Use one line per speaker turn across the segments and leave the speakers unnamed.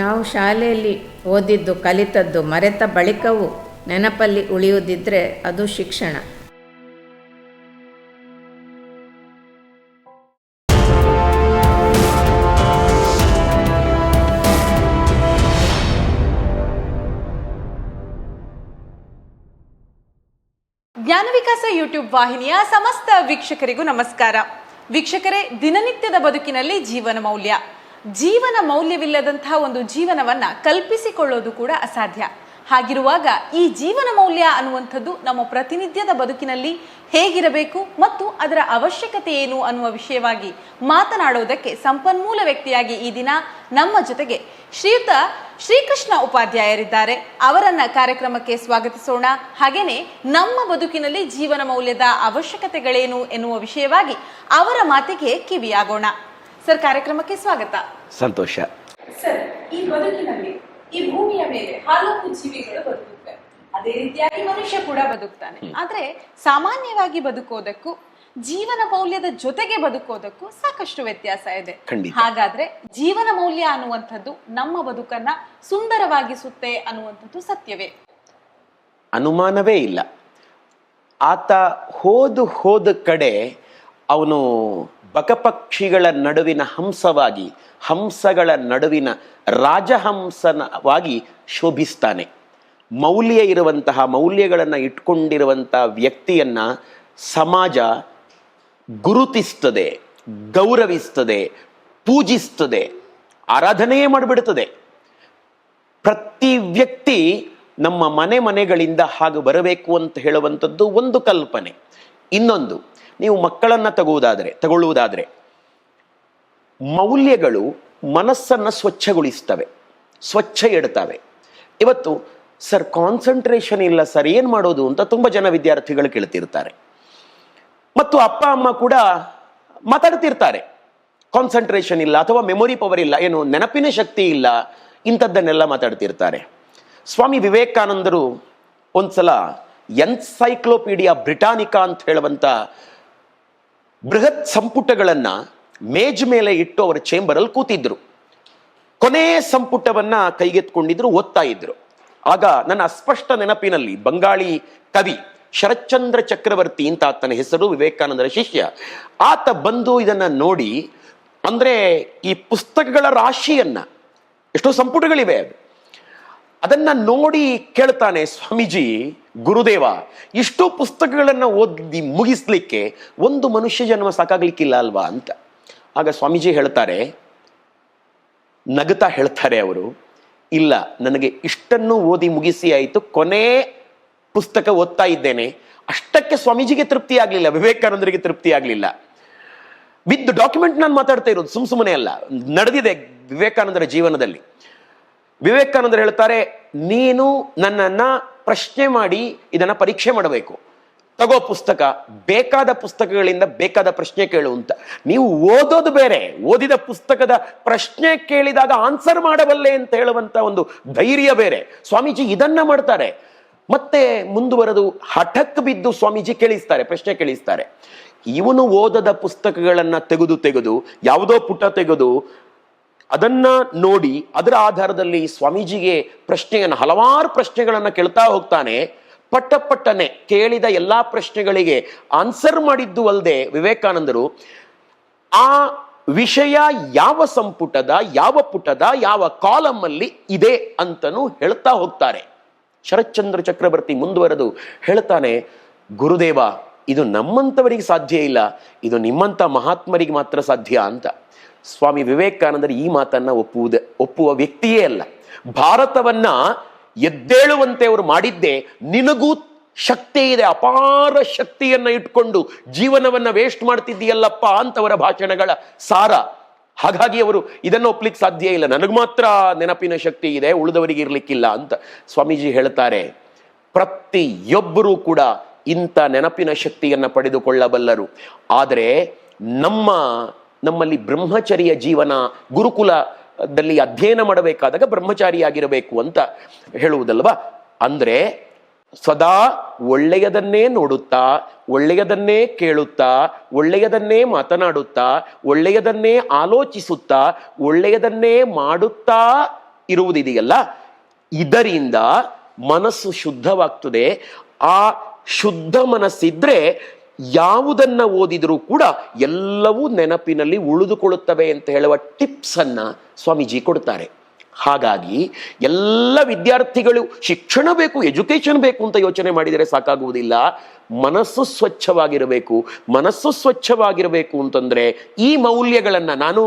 ನಾವು ಶಾಲೆಯಲ್ಲಿ ಓದಿದ್ದು, ಕಲಿತದ್ದು, ಮರೆತ ಬಳಿಕವೂ ನೆನಪಲ್ಲಿ ಉಳಿಯುವುದಿದ್ದರೆ ಅದು ಶಿಕ್ಷಣ.
ಜ್ಞಾನ ವಿಕಾಸ ಯೂಟ್ಯೂಬ್ ವಾಹಿನಿಯ ಸಮಸ್ತ ವೀಕ್ಷಕರಿಗೂ ನಮಸ್ಕಾರ. ವೀಕ್ಷಕರೇ, ದಿನನಿತ್ಯದ ಬದುಕಿನಲ್ಲಿ ಜೀವನ ಮೌಲ್ಯ. ಜೀವನ ಮೌಲ್ಯವಿಲ್ಲದಂತಹ ಒಂದು ಜೀವನವನ್ನ ಕಲ್ಪಿಸಿಕೊಳ್ಳೋದು ಕೂಡ ಅಸಾಧ್ಯ. ಹಾಗಿರುವಾಗ ಈ ಜೀವನ ಮೌಲ್ಯ ಅನ್ನುವಂಥದ್ದು ನಮ್ಮ ಪ್ರತಿನಿತ್ಯದ ಬದುಕಿನಲ್ಲಿ ಹೇಗಿರಬೇಕು ಮತ್ತು ಅದರ ಅವಶ್ಯಕತೆ ಏನು ಅನ್ನುವ ವಿಷಯವಾಗಿ ಮಾತನಾಡೋದಕ್ಕೆ ಸಂಪನ್ಮೂಲ ವ್ಯಕ್ತಿಯಾಗಿ ಈ ದಿನ ನಮ್ಮ ಜೊತೆಗೆ ಶ್ರೀಯುತ ಶ್ರೀಕೃಷ್ಣ ಉಪಾಧ್ಯಾಯರಿದ್ದಾರೆ. ಅವರನ್ನ ಕಾರ್ಯಕ್ರಮಕ್ಕೆ ಸ್ವಾಗತಿಸೋಣ. ಹಾಗೇನೆ ನಮ್ಮ ಬದುಕಿನಲ್ಲಿ ಜೀವನ ಮೌಲ್ಯದ ಅವಶ್ಯಕತೆಗಳೇನು ಎನ್ನುವ ವಿಷಯವಾಗಿ ಅವರ ಮಾತಿಗೆ ಕಿವಿಯಾಗೋಣ. ಸರ್ ಕಾರ್ಯಕ್ರಮಕ್ಕೆ ಸ್ವಾಗತ.
ಸಂತೋಷ.
ಸರ್ ಈ ಬದುಕಿನಲ್ಲಿ ಈ ಭೂಮಿಯ ಮೇಲೆ ಹಲವು ಜೀವಿಗಳು ಬದುಕುತ್ತವೆ. ಅದೇ ರೀತಿಯಾಗಿ ಮನುಷ್ಯ ಕೂಡ ಬದುಕ್ತಾನೆ. ಆದ್ರೆ ಸಾಮಾನ್ಯವಾಗಿ ಬದುಕೋದಕ್ಕೂ ಜೀವನ ಮೌಲ್ಯದ ಜೊತೆಗೆ ಬದುಕೋದಕ್ಕೂ ಸಾಕಷ್ಟು ವ್ಯತ್ಯಾಸ ಇದೆ. ಹಾಗಾದ್ರೆ ಜೀವನ ಮೌಲ್ಯ ಅನ್ನುವಂಥದ್ದು ನಮ್ಮ ಬದುಕನ್ನ ಸುಂದರವಾಗಿಸುತ್ತೆ ಅನ್ನುವಂಥದ್ದು ಸತ್ಯವೇ?
ಅನುಮಾನವೇ ಇಲ್ಲ. ಆತ ಹೋದು ಹೋದ ಕಡೆ ಅವನು ಬಕಪಕ್ಷಿಗಳ ನಡುವಿನ ಹಂಸವಾಗಿ, ಹಂಸಗಳ ನಡುವಿನ ರಾಜಹಂಸನವಾಗಿ ಶೋಭಿಸ್ತಾನೆ. ಮೌಲ್ಯ ಇರುವಂತಹ, ಮೌಲ್ಯಗಳನ್ನು ಇಟ್ಕೊಂಡಿರುವಂತಹ ವ್ಯಕ್ತಿಯನ್ನು ಸಮಾಜ ಗುರುತಿಸ್ತದೆ, ಗೌರವಿಸ್ತದೆ, ಪೂಜಿಸ್ತದೆ ಆರಾಧನೆಯೇ ಮಾಡಿಬಿಡುತ್ತದೆ ಪ್ರತಿ ವ್ಯಕ್ತಿ ನಮ್ಮ ಮನೆ ಮನೆಗಳಿಂದ ಹಾಗೆ ಬರಬೇಕು ಅಂತ ಹೇಳುವಂಥದ್ದು ಒಂದು ಕಲ್ಪನೆ. ಇನ್ನೊಂದು, ನೀವು ಮಕ್ಕಳನ್ನು ತಗುವುದಾದರೆ ತಗೊಳ್ಳುವುದಾದರೆ, ಮೌಲ್ಯಗಳು ಮನಸ್ಸನ್ನು ಸ್ವಚ್ಛಗೊಳಿಸ್ತವೆ, ಸ್ವಚ್ಛ ಇಡ್ತವೆ ಇವತ್ತು, ಸರ್ ಕಾನ್ಸಂಟ್ರೇಷನ್ ಇಲ್ಲ ಸರ್, ಏನು ಮಾಡೋದು ಅಂತ ತುಂಬ ಜನ ವಿದ್ಯಾರ್ಥಿಗಳು ಕೇಳ್ತಿರ್ತಾರೆ. ಮತ್ತು ಅಪ್ಪ, ಅಮ್ಮ ಕೂಡ ಮಾತಾಡ್ತಿರ್ತಾರೆ. ಕಾನ್ಸಂಟ್ರೇಷನ್ ಇಲ್ಲ ಅಥವಾ ಮೆಮೊರಿ ಪವರ್ ಇಲ್ಲ, ಏನು, ನೆನಪಿನ ಶಕ್ತಿ ಇಲ್ಲ, ಇಂಥದ್ದನ್ನೆಲ್ಲ ಮಾತಾಡ್ತಿರ್ತಾರೆ. ಸ್ವಾಮಿ ವಿವೇಕಾನಂದರು ಒಂದ್ಸಲ ಎನ್ಸೈಕ್ಲೋಪೀಡಿಯಾ ಬ್ರಿಟಾನಿಕಾ ಅಂತ ಹೇಳುವಂಥ ಬೃಹತ್ ಸಂಪುಟಗಳನ್ನು ಮೇಜ್ ಮೇಲೆ ಇಟ್ಟು ಅವರ ಚೇಂಬರಲ್ಲಿ ಕೂತಿದ್ರು. ಕೊನೆ ಸಂಪುಟವನ್ನ ಕೈಗೆತ್ಕೊಂಡಿದ್ರು ಓದ್ತಾ ಇದ್ರು. ಆಗ ನನ್ನ ಅಸ್ಪಷ್ಟ ನೆನಪಿನಲ್ಲಿ ಬಂಗಾಳಿ ಕವಿ ಶರತ್ಚಂದ್ರ ಚಕ್ರವರ್ತಿ ಅಂತ ಆತನ ಹೆಸರು, ವಿವೇಕಾನಂದರ ಶಿಷ್ಯ, ಆತ ಬಂದು ಇದನ್ನ ನೋಡಿ, ಅಂದ್ರೆ ಈ ಪುಸ್ತಕಗಳ ರಾಶಿಯನ್ನ, ಎಷ್ಟೋ ಸಂಪುಟಗಳಿವೆ ಅದು. ಅದನ್ನ ನೋಡಿ ಕೇಳ್ತಾನೆ ಸ್ವಾಮೀಜಿ, ಗುರುದೇವ, ಇಷ್ಟು ಪುಸ್ತಕಗಳನ್ನ ಓದಿ ಮುಗಿಸ್ಲಿಕ್ಕೆ ಒಂದು ಮನುಷ್ಯ ಜನ್ಮ ಸಾಕಾಗ್ಲಿಕ್ಕಿಲ್ಲ ಅಲ್ವಾ ಅಂತ. ಆಗ ಸ್ವಾಮೀಜಿ ಹೇಳ್ತಾರೆ, ನಗುತ್ತಾ ಹೇಳ್ತಾರೆ ಅವರು, ಇಲ್ಲ, ನನಗೆ ಇಷ್ಟನ್ನು ಓದಿ ಮುಗಿಸಿ ಆಯಿತು, ಕೊನೆ ಪುಸ್ತಕ ಓದ್ತಾ ಇದ್ದೇನೆ. ಅಷ್ಟಕ್ಕೆ ಸ್ವಾಮೀಜಿಗೆ ತೃಪ್ತಿ ಆಗಲಿಲ್ಲ, ವಿವೇಕಾನಂದರಿಗೆ ತೃಪ್ತಿ ಆಗಲಿಲ್ಲ. ವಿತ್ ಡಾಕ್ಯುಮೆಂಟ್ ನಾನು ಮಾತಾಡ್ತಾ ಇರೋದು ಸುಮ್ ಸುಮ್ಮನೆ ಅಲ್ಲ, ನಡೆದಿದೆ ವಿವೇಕಾನಂದರ ಜೀವನದಲ್ಲಿ. ವಿವೇಕಾನಂದರು ಹೇಳ್ತಾರೆ ನೀನು ನನ್ನನ್ನ ಪ್ರಶ್ನೆ ಮಾಡಿ ಇದನ್ನ ಪರೀಕ್ಷೆ ಮಾಡಬೇಕು. ತಗೋ ಪುಸ್ತಕ, ಬೇಕಾದ ಪುಸ್ತಕಗಳಿಂದ ಬೇಕಾದ ಪ್ರಶ್ನೆ ಕೇಳು ಅಂತ. ನೀವು ಓದೋದು ಬೇರೆ, ಓದಿದ ಪುಸ್ತಕದ ಪ್ರಶ್ನೆ ಕೇಳಿದಾಗ ಆನ್ಸರ್ ಮಾಡಬಲ್ಲೆ ಅಂತ ಹೇಳುವಂತ ಒಂದು ಧೈರ್ಯ ಬೇರೆ. ಸ್ವಾಮೀಜಿ ಇದನ್ನ ಮಾಡ್ತಾರೆ. ಮತ್ತೆ ಮುಂದುವರೆದು ಹಠಕ್ ಬಿದ್ದು ಸ್ವಾಮೀಜಿ ಕೇಳಿಸ್ತಾರೆ, ಪ್ರಶ್ನೆ ಕೇಳಿಸ್ತಾರೆ. ಇವನು ಓದದ ಪುಸ್ತಕಗಳನ್ನ ತೆಗೆದು ತೆಗೆದು, ಯಾವುದೋ ಪುಟ ತೆಗೆದು ಅದನ್ನ ನೋಡಿ ಅದರ ಆಧಾರದಲ್ಲಿ ಸ್ವಾಮೀಜಿಗೆ ಪ್ರಶ್ನೆಯನ್ನು, ಹಲವಾರು ಪ್ರಶ್ನೆಗಳನ್ನು ಕೇಳ್ತಾ ಹೋಗ್ತಾನೆ. ಪಟ್ಟ ಪಟ್ಟನೆ ಕೇಳಿದ ಎಲ್ಲ ಪ್ರಶ್ನೆಗಳಿಗೆ ಆನ್ಸರ್ ಮಾಡಿದ್ದು ಅಲ್ಲದೆ ವಿವೇಕಾನಂದರು, ಆ ವಿಷಯ ಯಾವ ಸಂಪುಟದ, ಯಾವ ಪುಟದ, ಯಾವ ಕಾಲಮ್ ಅಲ್ಲಿ ಇದೆ ಅಂತನೂ ಹೇಳ್ತಾ ಹೋಗ್ತಾರೆ. ಶರತ್ಚಂದ್ರ ಚಕ್ರವರ್ತಿ ಮುಂದುವರೆದು ಹೇಳ್ತಾನೆ, ಗುರುದೇವ, ಇದು ನಮ್ಮಂಥವರಿಗೆ ಸಾಧ್ಯ ಇಲ್ಲ, ಇದು ನಿಮ್ಮಂಥ ಮಹಾತ್ಮರಿಗೆ ಮಾತ್ರ ಸಾಧ್ಯ ಅಂತ. ಸ್ವಾಮಿ ವಿವೇಕಾನಂದರು ಈ ಮಾತನ್ನ ಒಪ್ಪುವುದ, ಒಪ್ಪುವ ವ್ಯಕ್ತಿಯೇ ಅಲ್ಲ. ಭಾರತವನ್ನ ಎದ್ದೇಳುವಂತೆ ಅವರು ಮಾಡಿದ್ದೆ ನಿನಗೂ ಶಕ್ತಿ ಇದೆ, ಅಪಾರ ಶಕ್ತಿಯನ್ನ ಇಟ್ಕೊಂಡು ಜೀವನವನ್ನ ವೇಸ್ಟ್ ಮಾಡ್ತಿದ್ದೀಯಲ್ಲಪ್ಪ ಅಂತವರ ಭಾಷಣಗಳ ಸಾರ. ಹಾಗಾಗಿ ಅವರು ಇದನ್ನ ಒಪ್ಲಿಕ್ಕೆ ಸಾಧ್ಯ ಇಲ್ಲ. ನನಗೆ ಮಾತ್ರ ನೆನಪಿನ ಶಕ್ತಿ ಇದೆ, ಉಳಿದವರಿಗೆ ಇರ್ಲಿಕ್ಕಿಲ್ಲ ಅಂತ ಸ್ವಾಮೀಜಿ ಹೇಳ್ತಾರೆ. ಪ್ರತಿಯೊಬ್ಬರೂ ಕೂಡ ಇಂಥ ನೆನಪಿನ ಶಕ್ತಿಯನ್ನ ಪಡೆದುಕೊಳ್ಳಬಲ್ಲರು. ಆದರೆ ನಮ್ಮ ನಮ್ಮಲ್ಲಿ ಬ್ರಹ್ಮಚರ್ಯ ಜೀವನ ಗುರುಕುಲದಲ್ಲಿ ಅಧ್ಯಯನ ಮಾಡಬೇಕಾದಾಗ ಬ್ರಹ್ಮಚಾರಿಯಾಗಿರಬೇಕು ಅಂತ ಹೇಳುವುದಲ್ವಾ? ಅಂದ್ರೆ ಸದಾ ಒಳ್ಳೆಯದನ್ನೇ ನೋಡುತ್ತಾ, ಒಳ್ಳೆಯದನ್ನೇ ಕೇಳುತ್ತಾ, ಒಳ್ಳೆಯದನ್ನೇ ಮಾತನಾಡುತ್ತಾ, ಒಳ್ಳೆಯದನ್ನೇ ಆಲೋಚಿಸುತ್ತಾ, ಒಳ್ಳೆಯದನ್ನೇ ಮಾಡುತ್ತಾ ಇರುವುದಿದೆಯಲ್ಲ? ಇದರಿಂದ ಮನಸ್ಸು ಶುದ್ಧವಾಗ್ತದೆ. ಆ ಶುದ್ಧ ಮನಸ್ಸಿದ್ರೆ ಯಾವುದನ್ನ ಓದಿದರೂ ಕೂಡ ಎಲ್ಲವೂ ನೆನಪಿನಲ್ಲಿ ಉಳಿದುಕೊಳ್ಳುತ್ತವೆ ಅಂತ ಹೇಳುವ ಟಿಪ್ಸ್ ಅನ್ನ ಸ್ವಾಮೀಜಿ ಕೊಡ್ತಾರೆ ಹಾಗಾಗಿ ಎಲ್ಲ ವಿದ್ಯಾರ್ಥಿಗಳು ಶಿಕ್ಷಣ ಬೇಕು ಎಜುಕೇಶನ್ ಬೇಕು ಅಂತ ಯೋಚನೆ ಮಾಡಿದರೆ ಸಾಕಾಗುವುದಿಲ್ಲ. ಮನಸ್ಸು ಸ್ವಚ್ಛವಾಗಿರಬೇಕು. ಮನಸ್ಸು ಸ್ವಚ್ಛವಾಗಿರಬೇಕು ಅಂತಂದರೆ ಈ ಮೌಲ್ಯಗಳನ್ನು ನಾನು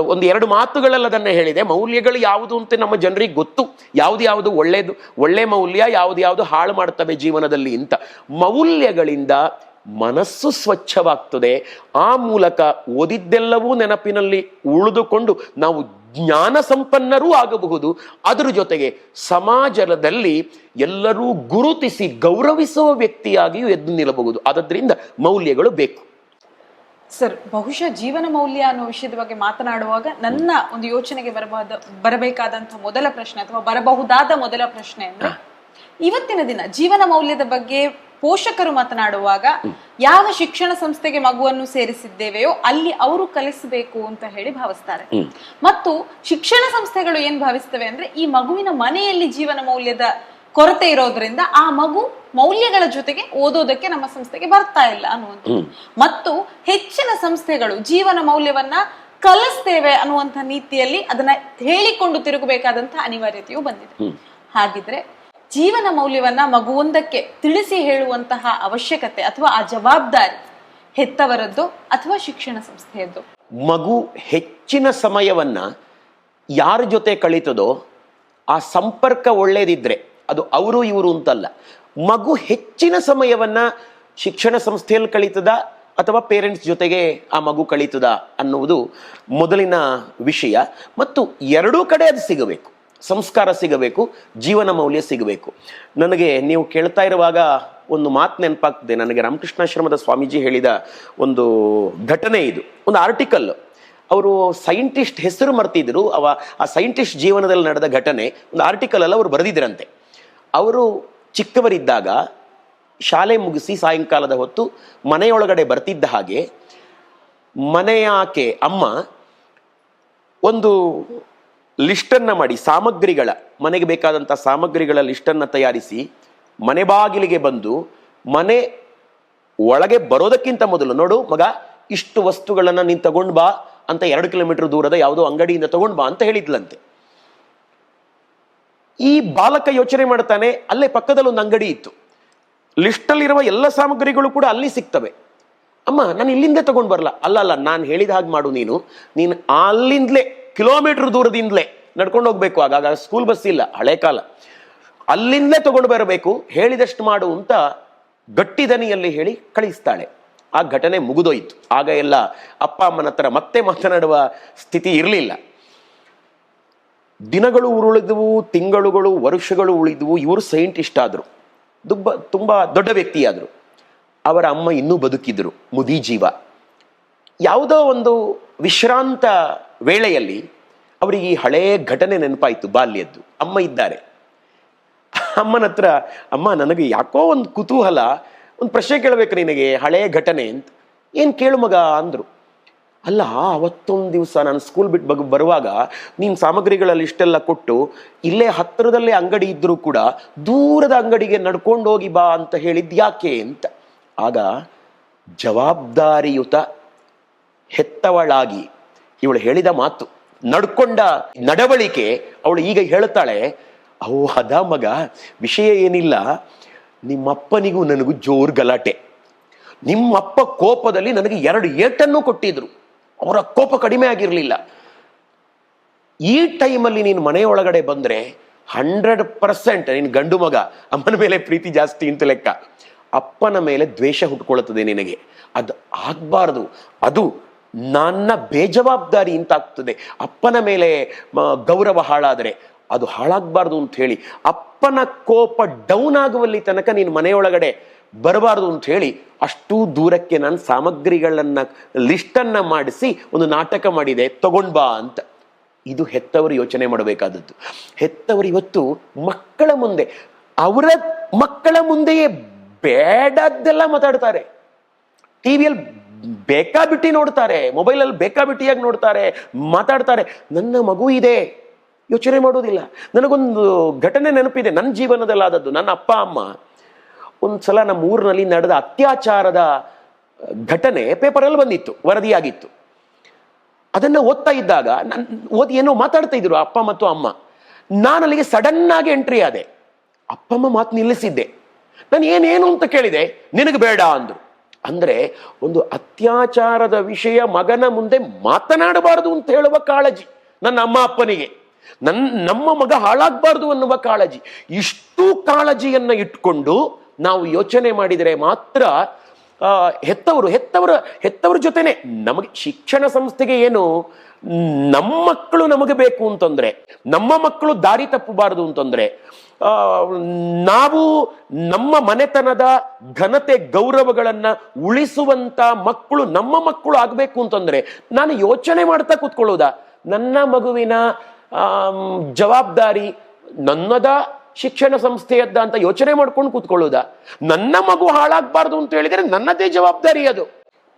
ಒಂದು ಎರಡು ಮಾತುಗಳಲ್ಲಿ ಅದನ್ನು ಹೇಳಿದೆ. ಮೌಲ್ಯಗಳು ಯಾವುದು ಅಂತ ನಮ್ಮ ಜನರಿಗೆ ಗೊತ್ತು. ಯಾವುದು ಯಾವುದು ಒಳ್ಳೆಯದು ಒಳ್ಳೆ ಮೌಲ್ಯ, ಯಾವುದು ಯಾವುದು ಹಾಳು ಮಾಡ್ತವೆ ಜೀವನದಲ್ಲಿ ಅಂತ. ಮೌಲ್ಯಗಳಿಂದ ಮನಸ್ಸು ಸ್ವಚ್ಛವಾಗ್ತದೆ. ಆ ಮೂಲಕ ಓದಿದ್ದೆಲ್ಲವೂ ನೆನಪಿನಲ್ಲಿ ಉಳಿದುಕೊಂಡು ನಾವು ಜ್ಞಾನ ಸಂಪನ್ನರೂ ಆಗಬಹುದು. ಅದರ ಜೊತೆಗೆ ಸಮಾಜದಲ್ಲಿ ಎಲ್ಲರೂ ಗುರುತಿಸಿ ಗೌರವಿಸುವ ವ್ಯಕ್ತಿಯಾಗಿಯೂ ಎದ್ದು ನಿಲ್ಲಬಹುದು. ಅದರಿಂದ ಮೌಲ್ಯಗಳು ಬೇಕು.
ಸರ್ ಬಹುಶಃ ಜೀವನ ಮೌಲ್ಯ ಅನ್ನೋ ವಿಷಯದ ಬಗ್ಗೆ ಮಾತನಾಡುವಾಗ ನನ್ನ ಒಂದು ಯೋಚನೆಗೆ ಬರಬಹುದ ಬರಬೇಕಾದಂತಹ ಮೊದಲ ಪ್ರಶ್ನೆ ಅಥವಾ ಬರಬಹುದಾದ ಮೊದಲ ಪ್ರಶ್ನೆ ಅಂದ್ರೆ ಇವತ್ತಿನ ದಿನ ಜೀವನ ಮೌಲ್ಯದ ಬಗ್ಗೆ ಪೋಷಕರು ಮಾತನಾಡುವಾಗ ಯಾವ ಶಿಕ್ಷಣ ಸಂಸ್ಥೆಗೆ ಮಗುವನ್ನು ಸೇರಿಸಿದ್ದೇವೆಯೋ ಅಲ್ಲಿ ಅವರು ಕಲಿಸಬೇಕು ಅಂತ ಹೇಳಿ ಭಾವಿಸ್ತಾರೆ. ಮತ್ತು ಶಿಕ್ಷಣ ಸಂಸ್ಥೆಗಳು ಏನ್ ಭಾವಿಸ್ತವೆ ಅಂದ್ರೆ ಈ ಮಗುವಿನ ಮನೆಯಲ್ಲಿ ಜೀವನ ಮೌಲ್ಯದ ಕೊರತೆ ಇರೋದ್ರಿಂದ ಆ ಮಗು ಮೌಲ್ಯಗಳ ಜೊತೆಗೆ ಓದೋದಕ್ಕೆ ನಮ್ಮ ಸಂಸ್ಥೆಗೆ ಬರ್ತಾ ಇಲ್ಲ ಅನ್ನುವಂಥದ್ದು. ಮತ್ತು ಹೆಚ್ಚಿನ ಸಂಸ್ಥೆಗಳು ಜೀವನ ಮೌಲ್ಯವನ್ನ ಕಲಿಸ್ತೇವೆ ಅನ್ನುವಂಥ ನೀತಿಯಲ್ಲಿ ಅದನ್ನ ಹೇಳಿಕೊಂಡು ತಿರುಗಬೇಕಾದಂತಹ ಅನಿವಾರ್ಯತೆಯು ಬಂದಿದೆ. ಹಾಗಿದ್ರೆ ಜೀವನ ಮೌಲ್ಯವನ್ನ ಮಗುವೊಂದಕ್ಕೆ ತಿಳಿಸಿ ಹೇಳುವಂತಹ ಅವಶ್ಯಕತೆ ಅಥವಾ ಆ ಜವಾಬ್ದಾರಿ ಹೆತ್ತವರದ್ದು ಅಥವಾ ಶಿಕ್ಷಣ ಸಂಸ್ಥೆಯದ್ದು?
ಮಗು ಹೆಚ್ಚಿನ ಸಮಯವನ್ನ ಯಾರ ಜೊತೆ ಕಳೀತದೋ ಆ ಸಂಪರ್ಕ ಒಳ್ಳೇದಿದ್ರೆ ಅದು ಅವರು ಇವರು ಅಂತಲ್ಲ. ಮಗು ಹೆಚ್ಚಿನ ಸಮಯವನ್ನ ಶಿಕ್ಷಣ ಸಂಸ್ಥೆಯಲ್ಲಿ ಕಳೀತದ ಅಥವಾ ಪೇರೆಂಟ್ಸ್ ಜೊತೆಗೆ ಆ ಮಗು ಕಳೀತದ ಅನ್ನುವುದು ಮೊದಲಿನ ವಿಷಯ. ಮತ್ತು ಎರಡೂ ಕಡೆ ಅದು ಸಿಗಬೇಕು. ಸಂಸ್ಕಾರ ಸಿಗಬೇಕು, ಜೀವನ ಮೌಲ್ಯ ಸಿಗಬೇಕು. ನನಗೆ ನೀವು ಕೇಳ್ತಾ ಇರುವಾಗ ಒಂದು ಮಾತು ನೆನಪಾಗ್ತದೆ. ನನಗೆ ರಾಮಕೃಷ್ಣಾಶ್ರಮದ ಸ್ವಾಮೀಜಿ ಹೇಳಿದ ಒಂದು ಘಟನೆ ಇದು. ಒಂದು ಆರ್ಟಿಕಲ್ ಅವರು ಸೈಂಟಿಸ್ಟ್ ಹೆಸರು ಮರ್ತಿದ್ರು. ಅವ ಆ ಸೈಂಟಿಸ್ಟ್ ಜೀವನದಲ್ಲಿ ನಡೆದ ಘಟನೆ, ಒಂದು ಆರ್ಟಿಕಲ್ ಅಲ್ಲಿ, ಅವರು ಬರೆದಿದ್ರಂತೆ. ಅವರು ಚಿಕ್ಕವರಿದ್ದಾಗ, ಶಾಲೆ ಮುಗಿಸಿ ಸಾಯಂಕಾಲದ ಹೊತ್ತು ಮನೆಯೊಳಗಡೆ ಬರ್ತಿದ್ದ ಹಾಗೆ ಮನೆಯಾಕೆ ಅಮ್ಮ ಒಂದು ಲಿಸ್ಟನ್ನ ಮಾಡಿ, ಸಾಮಗ್ರಿಗಳ, ಮನೆಗೆ ಬೇಕಾದಂಥ ಸಾಮಗ್ರಿಗಳ ಲಿಸ್ಟನ್ನು ತಯಾರಿಸಿ ಮನೆ ಬಾಗಿಲಿಗೆ ಬಂದು ಮನೆ ಒಳಗೆ ಬರೋದಕ್ಕಿಂತ ಮೊದಲು, ನೋಡು ಮಗ, ಇಷ್ಟು ವಸ್ತುಗಳನ್ನ ನೀನು ತಗೊಂಡು ಬಾ ಅಂತ ಎರಡು ಕಿಲೋಮೀಟರ್ ದೂರದ ಯಾವುದೋ ಅಂಗಡಿಯಿಂದ ತಗೊಂಡು ಬಾ ಅಂತ ಹೇಳಿದ್ಲಂತೆ. ಈ ಬಾಲಕ ಯೋಚನೆ ಮಾಡ್ತಾನೆ, ಅಲ್ಲೇ ಪಕ್ಕದಲ್ಲಿ ಒಂದು ಅಂಗಡಿ ಇತ್ತು. ಲಿಸ್ಟಲ್ಲಿರುವ ಎಲ್ಲ ಸಾಮಗ್ರಿಗಳು ಕೂಡ ಅಲ್ಲಿ ಸಿಗ್ತವೆ. ಅಮ್ಮ, ನಾನು ಇಲ್ಲಿಂದ ತಗೊಂಡು ಬರಲ್ಲ ಅಲ್ಲ ಅಲ್ಲ, ನಾನು ಹೇಳಿದ ಹಾಗೆ ಮಾಡು ನೀನು. ನೀನು ಅಲ್ಲಿಂದಲೇ ಕಿಲೋಮೀಟರ್ ದೂರದಿಂದಲೇ ನಡ್ಕೊಂಡು ಹೋಗ್ಬೇಕು. ಆಗಾಗ ಸ್ಕೂಲ್ ಬಸ್ ಇಲ್ಲ, ಹಳೆ ಕಾಲ. ಅಲ್ಲಿಂದಲೇ ತಗೊಂಡು ಬರಬೇಕು, ಹೇಳಿದಷ್ಟು ಮಾಡು ಅಂತ ಗಟ್ಟಿ ದನಿಯಲ್ಲಿ ಹೇಳಿ ಕಳಿಸ್ತಾಳೆ. ಆ ಘಟನೆ ಮುಗಿದೋಯ್ತು. ಆಗ ಎಲ್ಲ ಅಪ್ಪ, ಅಮ್ಮನ ಹತ್ರ ಮತ್ತೆ ಮಾತನಾಡುವ ಸ್ಥಿತಿ ಇರಲಿಲ್ಲ. ದಿನಗಳು ಉರುಳಿದವು, ತಿಂಗಳುಗಳು, ವರ್ಷಗಳು ಉಳಿದವು, ಇವರು ಸೈಂಟಿಸ್ಟ್ ಆದರು. ದುಬ್ಬ, ತುಂಬ ದೊಡ್ಡ ವ್ಯಕ್ತಿಯಾದರು. ಅವರ ಅಮ್ಮ ಇನ್ನೂ ಬದುಕಿದ್ರು ಮುದಿ ಜೀವ ಯಾವುದೋ ಒಂದು ವಿಶ್ರಾಂತ ವೇಳೆಯಲ್ಲಿ ಅವರಿಗೆ ಈ ಹಳೇ ಘಟನೆ ನೆನಪಾಯಿತು, ಬಾಲ್ಯದ್ದು. ಅಮ್ಮ ಇದ್ದಾರೆ. ಅಮ್ಮನ ಹತ್ರ, ಅಮ್ಮ, ನನಗೆ ಯಾಕೋ ಒಂದು ಕುತೂಹಲ, ಒಂದು ಪ್ರಶ್ನೆ ಕೇಳಬೇಕು ನಿನಗೆ, ಹಳೇ ಘಟನೆ ಅಂತ. ಏನು ಕೇಳು ಮಗ, ಅಂದರು. ಅಲ್ಲ, ಅವತ್ತೊಂದು ದಿವಸ ನಾನು ಸ್ಕೂಲ್ ಬಿಟ್ಟು ಬಗ್, ಬರುವಾಗ ನೀನು ಸಾಮಗ್ರಿಗಳಲ್ಲಿ ಇಷ್ಟೆಲ್ಲ ಕೊಟ್ಟು, ಇಲ್ಲೇ ಹತ್ತಿರದಲ್ಲೇ ಅಂಗಡಿ ಇದ್ದರೂ ಕೂಡ ದೂರದ ಅಂಗಡಿಗೆ ನಡ್ಕೊಂಡು ಹೋಗಿ ಬಾ ಅಂತ ಹೇಳಿದ್ ಯಾಕೆ ಅಂತ. ಆಗ ಜವಾಬ್ದಾರಿಯುತ ಹೆತ್ತವಳಾಗಿ ಇವಳು ಹೇಳಿದ ಮಾತು. ನಡ್ಕೊಂಡ ನಡವಳಿಕೆ ಅವಳು ಈಗ ಹೇಳ್ತಾಳೆ ಅವು ಅದ ಮಗ, ವಿಷಯ ಏನಿಲ್ಲ. ನಿಮ್ಮಪ್ಪನಿಗೂ ನನಗೂ ಜೋರ್ ಗಲಾಟೆ. ನಿಮ್ಮಪ್ಪ ಕೋಪದಲ್ಲಿ ನನಗೆ ಎರಡು ಏಟನ್ನು ಕೊಟ್ಟಿದ್ರು. ಅವರ ಕೋಪ ಕಡಿಮೆ ಆಗಿರಲಿಲ್ಲ. ಈ ಟೈಮಲ್ಲಿ ನೀನು ಮನೆಯೊಳಗಡೆ ಬಂದ್ರೆ ಹಂಡ್ರೆಡ್ ಪರ್ಸೆಂಟ್ ನಿನ್ನ ಗಂಡು ಮಗ, ಅಮ್ಮನ ಮೇಲೆ ಪ್ರೀತಿ ಜಾಸ್ತಿ ಅಂತ ಲೆಕ್ಕ. ಅಪ್ಪನ ಮೇಲೆ ದ್ವೇಷ ಹುಟ್ಕೊಳ್ತದೆ ನಿನಗೆ. ಅದು ಆಗ್ಬಾರ್ದು. ಅದು ನನ್ನ ಬೇಜವಾಬ್ದಾರಿ ಇಂತಾಗ್ತದೆ ಅಪ್ಪನ ಮೇಲೆ ಗೌರವ ಹಾಳಾದರೆ ಅದು ಹಾಳಾಗಬಾರ್ದು ಅಂತ ಹೇಳಿ, ಅಪ್ಪನ ಕೋಪ ಡೌನ್ ಆಗುವಲ್ಲಿ ತನಕ ನೀನು ಮನೆಯೊಳಗಡೆ ಬರಬಾರ್ದು ಅಂತ ಹೇಳಿ, ಅಷ್ಟು ದೂರಕ್ಕೆ ನಾನು ಸಾಮಗ್ರಿಗಳನ್ನ ಲಿಸ್ಟನ್ನ ಮಾಡಿಸಿ ಒಂದು ನಾಟಕ ಮಾಡಿದೆ, ತಗೊಂಡ್ ಬಾ ಅಂತ. ಇದು ಹೆತ್ತವರು ಯೋಚನೆ ಮಾಡಬೇಕಾದದ್ದು. ಹೆತ್ತವರು ಇವತ್ತು ಮಕ್ಕಳ ಮುಂದೆ, ಅವರ ಮಕ್ಕಳ ಮುಂದೆಯೇ ಬೇಡದ್ದೆಲ್ಲ ಮಾತಾಡ್ತಾರೆ. ಟಿವಿಯಲ್ಲಿ ಬೇಕಾಬಿಟ್ಟಿ ನೋಡ್ತಾರೆ, ಮೊಬೈಲಲ್ಲಿ ಬೇಕಾಬಿಟ್ಟಿಯಾಗಿ ನೋಡ್ತಾರೆ, ಮಾತಾಡ್ತಾರೆ. ನನ್ನ ಮಗು ಇದೆ, ಯೋಚನೆ ಮಾಡೋದಿಲ್ಲ. ನನಗೊಂದು ಘಟನೆ ನೆನಪಿದೆ, ನನ್ನ ಜೀವನದಲ್ಲಾದದ್ದು. ನನ್ನ ಅಪ್ಪ, ಅಮ್ಮ ಒಂದು ಸಲ ನಮ್ಮ ಊರಿನಲ್ಲಿ ನಡೆದ ಅತ್ಯಾಚಾರದ ಘಟನೆ ಪೇಪರಲ್ಲಿ ಬಂದಿತ್ತು, ವರದಿಯಾಗಿತ್ತು. ಅದನ್ನು ಓದ್ತಾ ಇದ್ದಾಗ ನನ್ನ ಓದಿ ಏನೋ ಮಾತಾಡ್ತಾ ಇದ್ರು, ಅಪ್ಪ ಮತ್ತು ಅಮ್ಮ. ನಾನು ಅಲ್ಲಿಗೆ ಸಡನ್ ಆಗಿ ಎಂಟ್ರಿ ಆದೆ. ಅಪ್ಪಮ್ಮ ಮಾತು ನಿಲ್ಲಿಸಿದ್ದೆ. ನಾನು ಏನೇನು ಅಂತ ಕೇಳಿದೆ? ನಿನಗೆ ಬೇಡ ಅಂದ್ರು. ಅಂದ್ರೆ ಒಂದು ಅತ್ಯಾಚಾರದ ವಿಷಯ ಮಗನ ಮುಂದೆ ಮಾತನಾಡಬಾರದು ಅಂತ ಹೇಳುವ ಕಾಳಜಿ ನನ್ನ ಅಮ್ಮ ಅಪ್ಪನಿಗೆ. ನನ್ನ ನಮ್ಮ ಮಗ ಹಾಳಾಗಬಾರ್ದು ಅನ್ನುವ ಕಾಳಜಿ. ಇಷ್ಟು ಕಾಳಜಿಯನ್ನು ಇಟ್ಕೊಂಡು ನಾವು ಯೋಚನೆ ಮಾಡಿದರೆ ಮಾತ್ರ ಹೆತ್ತವರು, ಹೆತ್ತವರ ಹೆತ್ತವರ ಜೊತೆನೆ ನಮಗೆ ಶಿಕ್ಷಣ ಸಂಸ್ಥೆಗೆ ಏನು ನಮ್ಮ ಮಕ್ಕಳು ನಮಗೆ ಬೇಕು ಅಂತಂದ್ರೆ ನಮ್ಮ ಮಕ್ಕಳು ದಾರಿ ತಪ್ಪಬಾರದು ಅಂತಂದ್ರೆ ನಾವು ನಮ್ಮ ಮನೆತನದ ಘನತೆ ಗೌರವಗಳನ್ನ ಉಳಿಸುವಂತ ಮಕ್ಕಳು ನಮ್ಮ ಮಕ್ಕಳು ಆಗ್ಬೇಕು ಅಂತಂದ್ರೆ ನಾನು ಯೋಚನೆ ಮಾಡ್ತಾ ಕೂತ್ಕೊಳ್ಳೋದಾ? ನನ್ನ ಮಗುವಿನ ಜವಾಬ್ದಾರಿ ನನ್ನದ ಶಿಕ್ಷಣ ಸಂಸ್ಥೆಯದ್ದ ಅಂತ ಯೋಚನೆ ಮಾಡ್ಕೊಂಡು ಕೂತ್ಕೊಳ್ಳೋದಾ? ನನ್ನ ಮಗು ಹಾಳಾಗಬಾರ್ದು ಅಂತ ಹೇಳಿದ್ರೆ ನನ್ನದೇ ಜವಾಬ್ದಾರಿ ಅದು.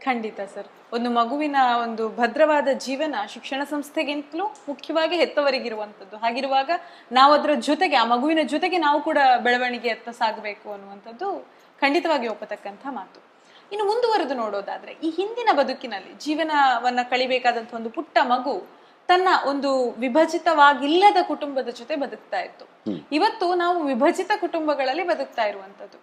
ಖಂಡಿತ ಸರ್. ಒಂದು ಮಗುವಿನ ಒಂದು ಭದ್ರವಾದ ಜೀವನ ಶಿಕ್ಷಣ ಸಂಸ್ಥೆಗಿಂತಲೂ ಮುಖ್ಯವಾಗಿ ಹೆತ್ತವರಿಗಿರುವಂಥದ್ದು. ಹಾಗಿರುವಾಗ ನಾವು ಅದರ ಜೊತೆಗೆ ಆ ಮಗುವಿನ ಜೊತೆಗೆ ನಾವು ಕೂಡ ಬೆಳವಣಿಗೆಯತ್ತ ಸಾಗಬೇಕು ಅನ್ನುವಂಥದ್ದು ಖಂಡಿತವಾಗಿ ಒಪ್ಪತಕ್ಕಂಥ ಮಾತು. ಇನ್ನು ಮುಂದುವರೆದು ನೋಡೋದಾದ್ರೆ ಈ ಹಿಂದಿನ ಬದುಕಿನಲ್ಲಿ ಜೀವನವನ್ನ ಕಳಿಬೇಕಾದಂಥ ಒಂದು ಪುಟ್ಟ ಮಗು ತನ್ನ ಒಂದು ವಿಭಜಿತವಾಗಿಲ್ಲದ ಕುಟುಂಬದ ಜೊತೆ ಬದುಕ್ತಾ ಇತ್ತು. ಇವತ್ತು ನಾವು ವಿಭಜಿತ ಕುಟುಂಬಗಳಲ್ಲಿ ಬದುಕ್ತಾ ಇರುವಂತದ್ದು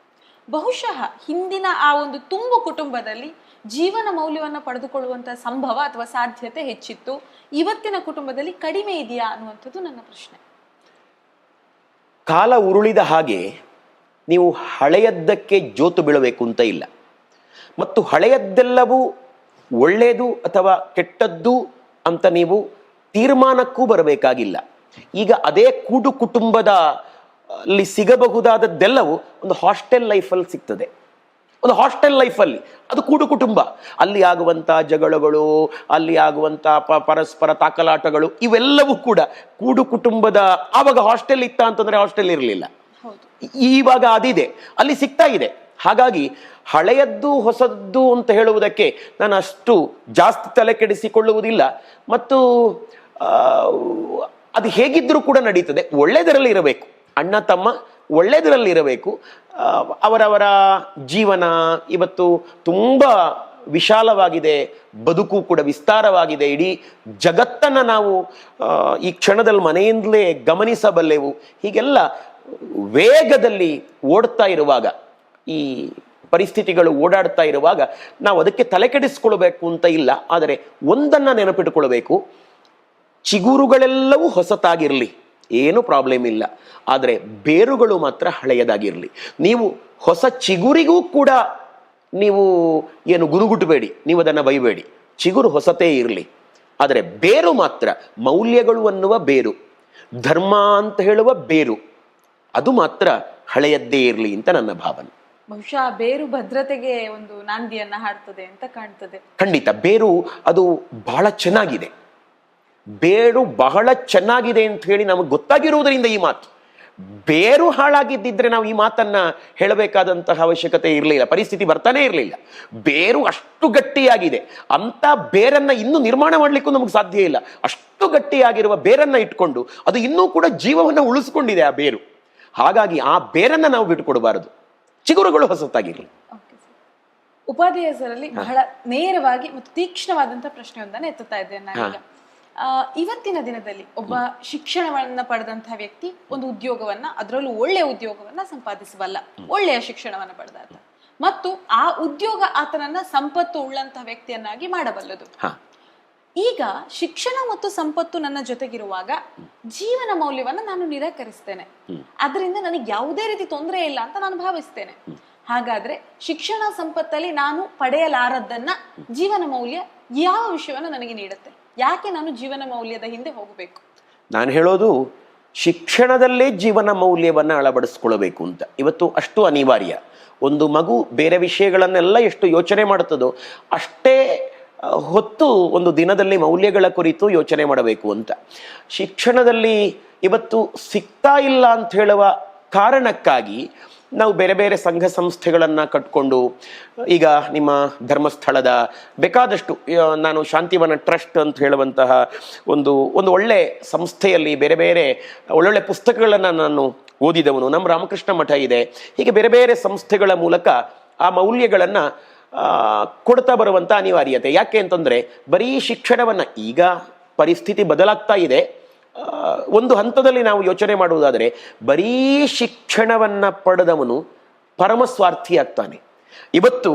ಬಹುಶಃ ಹಿಂದಿನ ಆ ಒಂದು ತುಂಬು ಕುಟುಂಬದಲ್ಲಿ ಜೀವನ ಮೌಲ್ಯವನ್ನು ಪಡೆದುಕೊಳ್ಳುವಂಥ ಸಂಭವ ಅಥವಾ ಸಾಧ್ಯತೆ ಹೆಚ್ಚಿತ್ತು. ಇವತ್ತಿನ ಕುಟುಂಬದಲ್ಲಿ ಕಡಿಮೆ ಇದೆಯಾ ಅನ್ನುವಂಥದ್ದು ನನ್ನ ಪ್ರಶ್ನೆ.
ಕಾಲ ಉರುಳಿದ ಹಾಗೆ ನೀವು ಹಳೆಯದ್ದಕ್ಕೆ ಜೋತು ಬೀಳಬೇಕು ಅಂತ ಇಲ್ಲ. ಮತ್ತು ಹಳೆಯದ್ದೆಲ್ಲವೂ ಒಳ್ಳೆಯದು ಅಥವಾ ಕೆಟ್ಟದ್ದು ಅಂತ ನೀವು ತೀರ್ಮಾನಕ್ಕೂ ಬರಬೇಕಾಗಿಲ್ಲ. ಈಗ ಅದೇ ಕೂಡು ಕುಟುಂಬದ ಅಲ್ಲಿ ಸಿಗಬಹುದಾದದ್ದೆಲ್ಲವೂ ಒಂದು ಹಾಸ್ಟೆಲ್ ಲೈಫಲ್ಲಿ ಸಿಗ್ತದೆ. ಒಂದು ಹಾಸ್ಟೆಲ್ ಲೈಫಲ್ಲಿ ಅದು ಕೂಡು ಕುಟುಂಬ. ಅಲ್ಲಿ ಆಗುವಂಥ ಜಗಳಗಳು ಅಲ್ಲಿ ಆಗುವಂಥ ಪ ಪರಸ್ಪರ ತಾಕಲಾಟಗಳು ಇವೆಲ್ಲವೂ ಕೂಡ ಕೂಡು ಕುಟುಂಬದ ಆವಾಗ ಹಾಸ್ಟೆಲ್ ಇತ್ತ ಅಂತಂದ್ರೆ ಹಾಸ್ಟೆಲ್ ಇರಲಿಲ್ಲ. ಇವಾಗ ಅದಿದೆ. ಅಲ್ಲಿ ಸಿಗ್ತಾ ಇದೆ. ಹಾಗಾಗಿ ಹಳೆಯದ್ದು ಹೊಸದ್ದು ಅಂತ ಹೇಳುವುದಕ್ಕೆ ನಾನು ಅಷ್ಟು ಜಾಸ್ತಿ ತಲೆ ಕೆಡಿಸಿಕೊಳ್ಳುವುದಿಲ್ಲ. ಮತ್ತು ಅದು ಹೇಗಿದ್ದರೂ ಕೂಡ ನಡೀತದೆ. ಒಳ್ಳೆಯದರಲ್ಲಿ ಇರಬೇಕು. ಅಣ್ಣ ತಮ್ಮ ಒಳ್ಳೆಯದರಲ್ಲಿ ಇರಬೇಕು ಅವರವರ ಜೀವನ ಇವತ್ತು ತುಂಬ ವಿಶಾಲವಾಗಿದೆ. ಬದುಕು ಕೂಡ ವಿಸ್ತಾರವಾಗಿದೆ. ಇಡೀ ಜಗತ್ತನ್ನು ನಾವು ಈ ಕ್ಷಣದಲ್ಲಿ ಮನೆಯಿಂದಲೇ ಗಮನಿಸಬಲ್ಲೆವು. ಹೀಗೆಲ್ಲ ವೇಗದಲ್ಲಿ ಓಡ್ತಾ ಇರುವಾಗ, ಈ ಪರಿಸ್ಥಿತಿಗಳು ಓಡಾಡ್ತಾ ಇರುವಾಗ ನಾವು ಅದಕ್ಕೆ ತಲೆ ಕೆಡಿಸ್ಕೊಳ್ಬೇಕು ಅಂತ ಇಲ್ಲ. ಆದರೆ ಒಂದನ್ನು ನೆನಪಿಟ್ಟುಕೊಳ್ಬೇಕು ಚಿಗುರುಗಳೆಲ್ಲವೂ ಹೊಸತಾಗಿರಲಿ. ಏನು ಪ್ರಾಬ್ಲಮ್ ಇಲ್ಲ. ಆದರೆ ಬೇರುಗಳು ಮಾತ್ರ ಹಳೆಯದಾಗಿರಲಿ. ನೀವು ಹೊಸ ಚಿಗುರಿಗೂ ಕೂಡ ನೀವು ಏನು ಗುರುಗುಟ್ಟಬೇಡಿ ನೀವು ಅದನ್ನು ಬೈಬೇಡಿ. ಚಿಗುರು ಹೊಸತೇ ಇರಲಿ. ಆದರೆ ಬೇರು ಮಾತ್ರ ಮೌಲ್ಯಗಳು ಅನ್ನುವ ಬೇರು ಧರ್ಮ ಅಂತ ಹೇಳುವ ಬೇರು ಅದು ಮಾತ್ರ ಹಳೆಯದ್ದೇ ಇರಲಿ ಅಂತ ನನ್ನ ಭಾವನೆ.
ಬಹುಶಃ ಬೇರು ಭದ್ರತೆಗೆ ಒಂದು ನಾಂದಿಯನ್ನ ಹಾಡ್ತದೆ ಅಂತ ಕಾಣ್ತದೆ.
ಖಂಡಿತ ಬೇರು ಅದು ಬಹಳ ಚೆನ್ನಾಗಿದೆ. ಬೇರು ಬಹಳ ಚೆನ್ನಾಗಿದೆ ಅಂತ ಹೇಳಿ ನಮಗೆ ಗೊತ್ತಾಗಿರುವುದರಿಂದ ಈ ಮಾತು. ಬೇರು ಹಾಳಾಗಿದ್ದಿದ್ರೆ ನಾವು ಈ ಮಾತನ್ನ ಹೇಳಬೇಕಾದಂತಹ ಅವಶ್ಯಕತೆ ಇರಲಿಲ್ಲ ಪರಿಸ್ಥಿತಿ ಬರ್ತಾನೆ ಇರಲಿಲ್ಲ. ಬೇರು ಅಷ್ಟು ಗಟ್ಟಿಯಾಗಿದೆ. ಅಂತ ಬೇರನ್ನ ಇನ್ನೂ ನಿರ್ಮಾಣ ಮಾಡಲಿಕ್ಕೂ ನಮಗೆ ಸಾಧ್ಯ ಇಲ್ಲ. ಅಷ್ಟು ಗಟ್ಟಿಯಾಗಿರುವ ಬೇರನ್ನ ಇಟ್ಕೊಂಡು ಅದು ಇನ್ನೂ ಕೂಡ ಜೀವವನ್ನ ಉಳಿಸ್ಕೊಂಡಿದೆ ಆ ಬೇರು. ಹಾಗಾಗಿ ಆ ಬೇರನ್ನ ನಾವು ಬಿಟ್ಟುಕೊಡಬಾರದು. ಚಿಗುರುಗಳು ಹೊಸತಾಗಿರಲಿ.
ಉಪಾಧ್ಯಾಯರಲ್ಲಿ ಬಹಳ ನೇರವಾಗಿ ಮತ್ತು ತೀಕ್ಷ್ಣವಾದಂತಹ ಪ್ರಶ್ನೆಯೊಂದನ್ನು ಎತ್ತುತ್ತಾ ಇದ್ದೇನೆ ಇವತ್ತಿನ ದಿನದಲ್ಲಿ ಒಬ್ಬ ಶಿಕ್ಷಣವನ್ನ ಪಡೆದಂತಹ ವ್ಯಕ್ತಿ ಒಂದು ಉದ್ಯೋಗವನ್ನ ಅದರಲ್ಲೂ ಒಳ್ಳೆಯ ಉದ್ಯೋಗವನ್ನ ಸಂಪಾದಿಸಬಲ್ಲ ಒಳ್ಳೆಯ ಶಿಕ್ಷಣವನ್ನ ಪಡೆದಾತ. ಮತ್ತು ಆ ಉದ್ಯೋಗ ಆತನನ್ನ ಸಂಪತ್ತು ಉಳ್ಳಂತಹ ವ್ಯಕ್ತಿಯನ್ನಾಗಿ ಮಾಡಬಲ್ಲದು. ಈಗ ಶಿಕ್ಷಣ ಮತ್ತು ಸಂಪತ್ತು ನನ್ನ ಜೊತೆಗಿರುವಾಗ ಜೀವನ ಮೌಲ್ಯವನ್ನ ನಾನು ನಿರಾಕರಿಸ್ತೇನೆ. ಅದರಿಂದ ನನಗೆ ಯಾವುದೇ ರೀತಿ ತೊಂದರೆ ಇಲ್ಲ ಅಂತ ನಾನು ಭಾವಿಸ್ತೇನೆ. ಹಾಗಾದ್ರೆ ಶಿಕ್ಷಣ ಸಂಪತ್ತಲ್ಲಿ ನಾನು ಪಡೆಯಲಾರದ್ದನ್ನ ಜೀವನ ಮೌಲ್ಯ ಯಾವ ವಿಷಯವನ್ನ ನನಗೆ ನೀಡುತ್ತೆ? ಯಾಕೆ ನಾನು ಜೀವನ ಮೌಲ್ಯದ ಹಿಂದೆ ಹೋಗಬೇಕು?
ನಾನು ಹೇಳೋದು, ಶಿಕ್ಷಣದಲ್ಲೇ ಜೀವನ ಮೌಲ್ಯವನ್ನು ಅಳವಡಿಸ್ಕೊಳ್ಬೇಕು ಅಂತ. ಇವತ್ತು ಅಷ್ಟು ಅನಿವಾರ್ಯ. ಒಂದು ಮಗು ಬೇರೆ ವಿಷಯಗಳನ್ನೆಲ್ಲ ಎಷ್ಟು ಯೋಚನೆ ಮಾಡುತ್ತದೋ, ಅಷ್ಟೇ ಹೊತ್ತು ಒಂದು ದಿನದಲ್ಲಿ ಮೌಲ್ಯಗಳ ಕುರಿತು ಯೋಚನೆ ಮಾಡಬೇಕು ಅಂತ. ಶಿಕ್ಷಣದಲ್ಲಿ ಇವತ್ತು ಸಿಗ್ತಾ ಇಲ್ಲ ಅಂತ ಹೇಳುವ ಕಾರಣಕ್ಕಾಗಿ ನಾವು ಬೇರೆ ಬೇರೆ ಸಂಘ ಸಂಸ್ಥೆಗಳನ್ನು ಕಟ್ಕೊಂಡು, ಈಗ ನಿಮ್ಮ ಧರ್ಮಸ್ಥಳದ ಬೇಕಾದಷ್ಟು ನಾನು ಶಾಂತಿವನ ಟ್ರಸ್ಟ್ ಅಂತ ಹೇಳುವಂತಹ ಒಂದು ಒಂದು ಒಳ್ಳೆ ಸಂಸ್ಥೆಯಲ್ಲಿ ಬೇರೆ ಬೇರೆ ಒಳ್ಳೊಳ್ಳೆ ಪುಸ್ತಕಗಳನ್ನು ನಾನು ಓದಿದವನು. ನಮ್ಮ ರಾಮಕೃಷ್ಣ ಮಠ ಇದೆ. ಹೀಗೆ ಬೇರೆ ಬೇರೆ ಸಂಸ್ಥೆಗಳ ಮೂಲಕ ಆ ಮೌಲ್ಯಗಳನ್ನು ಕೊಡ್ತಾ ಬರುವಂಥ ಅನಿವಾರ್ಯತೆ. ಯಾಕೆ ಅಂತಂದರೆ, ಬರೀ ಶಿಕ್ಷಣವನ್ನು ಈಗ ಪರಿಸ್ಥಿತಿ ಬದಲಾಗ್ತಾ ಇದೆ. ಒಂದು ಹಂತದಲ್ಲಿ ನಾವು ಯೋಚನೆ ಮಾಡುವುದಾದರೆ, ಬರೀ ಶಿಕ್ಷಣವನ್ನ ಪಡೆದವನು ಪರಮಸ್ವಾರ್ಥಿ ಆಗ್ತಾನೆ ಇವತ್ತು